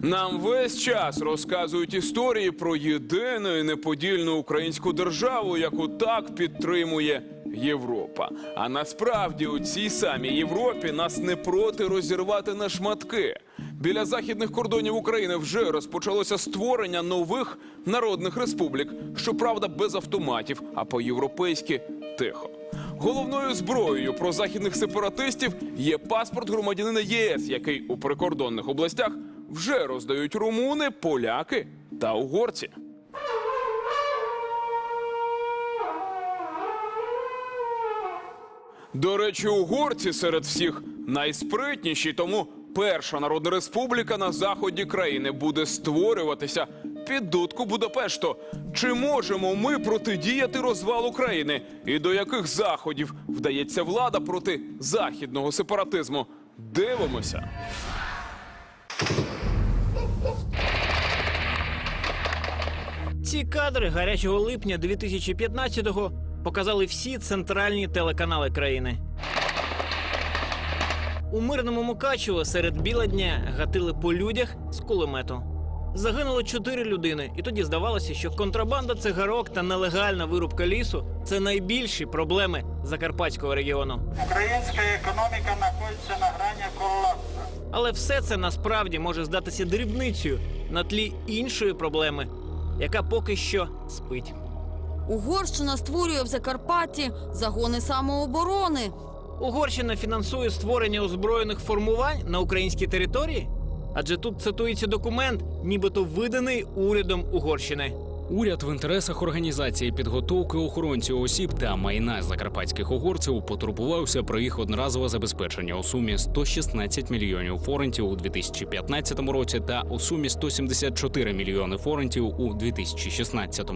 Нам весь час розказують історії про єдину і неподільну українську державу, яку так підтримує Європа. А насправді у цій самій Європі нас не проти розірвати на шматки. Біля західних кордонів України вже розпочалося створення нових народних республік, щоправда, без автоматів, а по-європейськи тихо. Головною зброєю прозахідних сепаратистів є паспорт громадянина ЄС, який у прикордонних областях вже роздають румуни, поляки та угорці. До речі, угорці серед всіх найспритніші, тому перша народна республіка на заході країни буде створюватися під дудку Будапешту. Чи можемо ми протидіяти розвалу країни? І до яких заходів вдається влада проти західного сепаратизму? Дивимося. Ці кадри гарячого липня 2015-го показали всі центральні телеканали країни. У мирному Мукачево серед біла дня гатили по людях з кулемету. Загинуло чотири людини, і тоді здавалося, що контрабанда цигарок та нелегальна вирубка лісу це найбільші проблеми Закарпатського регіону. Українська економіка знаходиться на грані колапсу. Але все це насправді може здатися дрібницею на тлі іншої проблеми, яка поки що спить. Угорщина створює в Закарпатті загони самооборони. Угорщина фінансує створення озброєних формувань на українській території? Адже тут цитується документ, нібито виданий урядом Угорщини. Уряд в інтересах організації підготовки охоронців осіб та майна закарпатських угорців потурбувався про їх одноразове забезпечення у сумі 116 мільйонів форентів у 2015 році та у сумі 174 мільйони форентів у 2016.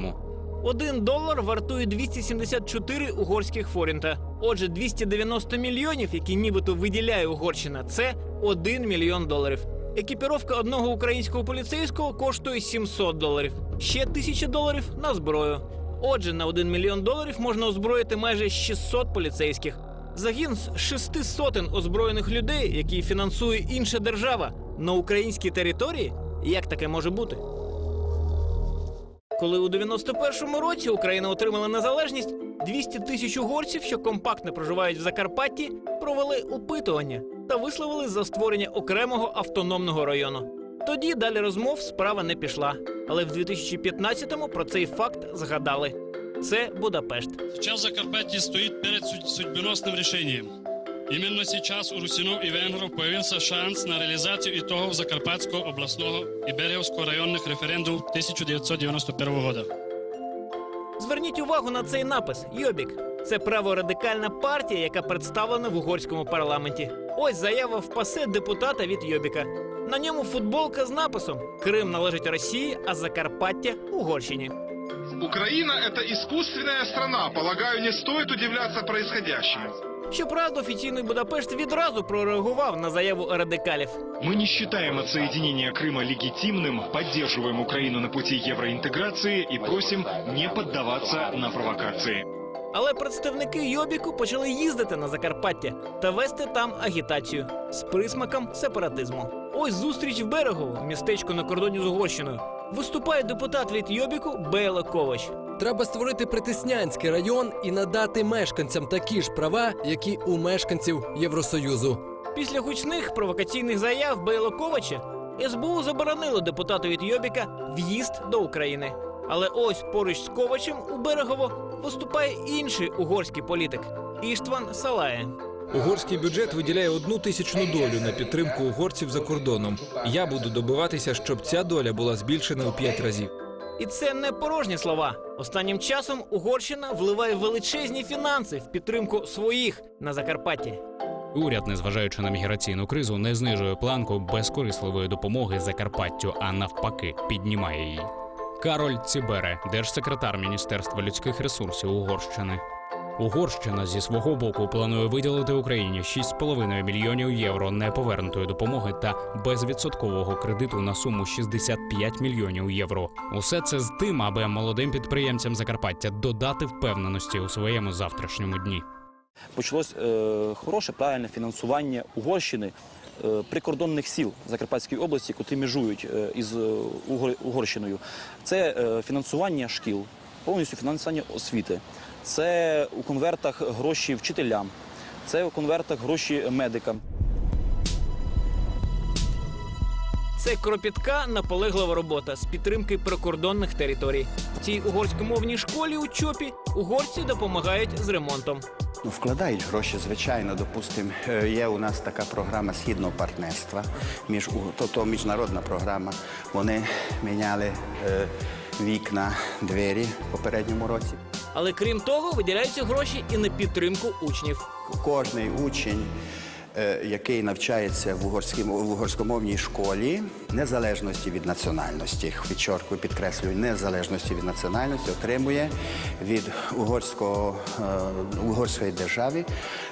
Один долар вартує 274 угорських форінта. Отже, 290 мільйонів, які нібито виділяє Угорщина, це 1 мільйон доларів. Екіпіровка одного українського поліцейського коштує 700 доларів. Ще 1000 доларів на зброю. Отже, на 1 мільйон доларів можна озброїти майже 600 поліцейських. Загін з шести сотень озброєних людей, які фінансує інша держава на українській території. Як таке може бути? Коли у 91-му році Україна отримала незалежність, 200 тисяч угорців, що компактно проживають в Закарпатті, провели опитування та висловили за створення окремого автономного району. Тоді далі розмов справа не пішла. Але в 2015-му про цей факт згадали. Це Будапешт. Сейчас Закарпатье стоит перед суд- судьбоносным решением. Именно сейчас у русинов и венгров появился шанс на реализацию итогов Закарпатского областного и Береговского районных референдумов 1991 года. Зверніть увагу на цей напис Йобік. Це праворадикальна партія, яка представлена в угорському парламенті. Ось заява в пасе депутата від Йобіка. На ньому футболка з написом Крим належить Росії, а Закарпаття Угорщині. Украина – это искусственная страна. Полагаю, не стоит удивляться происходящему. Щоправда, офіційний Будапешт відразу прореагував на заяву радикалів. Мы не считаем отсоединение Крыма легитимным, поддерживаем Украину на пути евроинтеграции и просим не поддаваться на провокации. Але представники Йобіку почали їздити на Закарпаття та вести там агітацію з присмаком сепаратизму. Ось зустріч в берегово, містечко на кордоні з Угорщиною. Виступає депутат від Йобіку Бейло Ковач. Треба створити Притиснянський район і надати мешканцям такі ж права, які у мешканців Євросоюзу. Після гучних провокаційних заяв Бейло Ковача СБУ заборонило депутату від Йобіка в'їзд до України. Але ось поруч з Ковачем у берегово виступає інший угорський політик Іштван Салає. Угорський бюджет виділяє одну тисячну долю на підтримку угорців за кордоном. Я буду добиватися, щоб ця доля була збільшена у п'ять разів. І це не порожні слова. Останнім часом Угорщина вливає величезні фінанси в підтримку своїх на Закарпатті. Уряд, незважаючи на міграційну кризу, не знижує планку безкорисливої допомоги Закарпаттю, а навпаки, піднімає її. Кароль Цібере, держсекретар Міністерства людських ресурсів Угорщини. Угорщина зі свого боку планує виділити Україні 6,5 мільйонів євро неповернутої допомоги та безвідсоткового кредиту на суму 65 мільйонів євро. Усе це з тим, аби молодим підприємцям Закарпаття додати впевненості у своєму завтрашньому дні. почалось е, хороше, правильне фінансування Угорщини прикордонних сіл Закарпатської області, котрі межують е, із е, Угорщиною. Це е, фінансування шкіл, повністю фінансування освіти. Це у конвертах гроші вчителям, це у конвертах гроші медикам. Це кропітка наполеглива робота з підтримки прикордонних територій. В цій угорськомовній школі у Чопі угорці допомагають з ремонтом. Ну, вкладають гроші, звичайно. Допустимо, е, є у нас така програма східного партнерства, між тобто міжнародна програма. Вони міняли е, вікна, двері в попередньому році. Але крім того, виділяються гроші і на підтримку учнів. Кожний учень, який навчається в, угорській, в угорськомовній школі, незалежності від національності, підчоркую, підкреслюю, незалежності від національності, отримує від угорського, е, угорської держави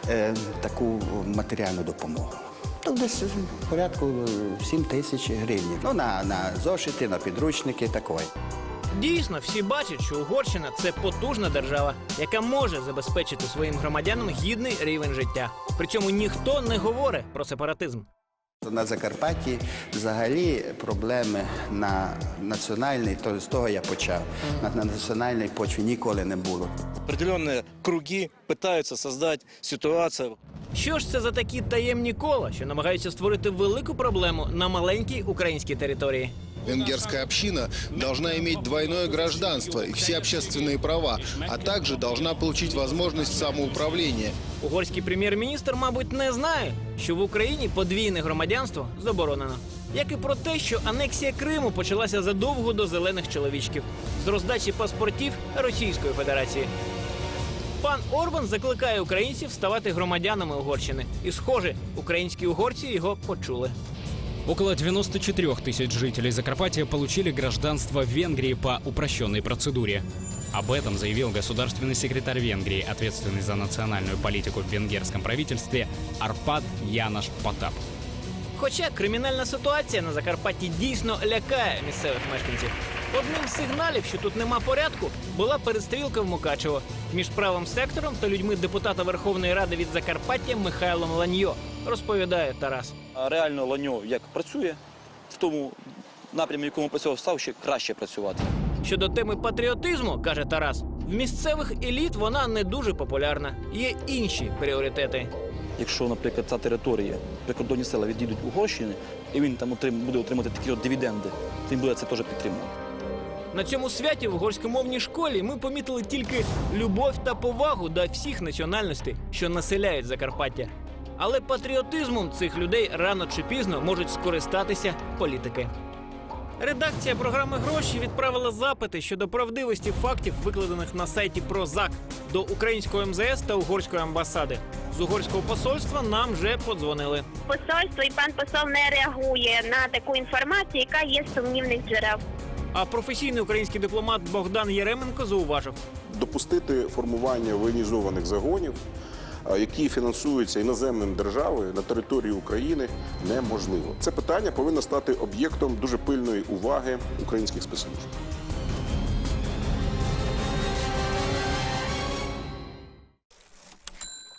е, таку матеріальну допомогу. Ну, десь порядку 7 тисяч гривень. Ну, на, на зошити, на підручники, такої. Дійсно, всі бачать, що Угорщина це потужна держава, яка може забезпечити своїм громадянам гідний рівень життя. При цьому ніхто не говорить про сепаратизм. На Закарпатті взагалі проблеми на національній, то з того я почав. На, на національній почві ніколи не було. определенные круги пытаются создать ситуацию, Що ж це за такі таємні кола, що намагаються створити велику проблему на маленькій українській території? Венгерская община должна иметь двойное гражданство и все общественные права, а также должна получить возможность самоуправления. Угорський прем'єр-міністр, мабуть, не знає, що в Україні подвійне громадянство заборонено. Як і про те, що анексія Криму почалася задовго до зелених чоловічків з роздачі паспортів Російської Федерації. Пан Орбан закликає українців ставати громадянами Угорщини. І, схоже, українські угорці його почули. Около 94 тысяч жителей Закарпатья получили гражданство Венгрии по упрощенной процедуре. Об этом заявил государственный секретарь Венгрии, ответственный за национальную политику в венгерском правительстве Арпад Янаш Потап. Хоча кримінальна ситуація на Закарпатті дійсно лякає місцевих мешканців. Одним з сигналів, що тут нема порядку, була перестрілка в Мукачево між правим сектором та людьми депутата Верховної Ради від Закарпаття Михайлом Ланьо, розповідає Тарас. Реально Ланьо як працює в тому напрямі, в якому працював, став ще краще працювати. Щодо теми патріотизму, каже Тарас, в місцевих еліт вона не дуже популярна. Є інші пріоритети. Якщо, наприклад, ця територія, прикордонні села відійдуть Угорщини, і він там отрим, буде отримати такі от дивіденди, то він буде це теж підтримувати. На цьому святі в угорськомовній школі ми помітили тільки любов та повагу до всіх національностей, що населяють Закарпаття. Але патріотизмом цих людей рано чи пізно можуть скористатися політики. Редакція програми гроші відправила запити щодо правдивості фактів, викладених на сайті Прозак до українського МЗС та угорської амбасади. З угорського посольства нам вже подзвонили. Посольство і пан посол не реагує на таку інформацію, яка є з сумнівних джерел. А професійний український дипломат Богдан Єременко зауважив, допустити формування воєнізованих загонів, які фінансуються іноземним державою на території України, неможливо. Це питання повинно стати об'єктом дуже пильної уваги українських спецслужб.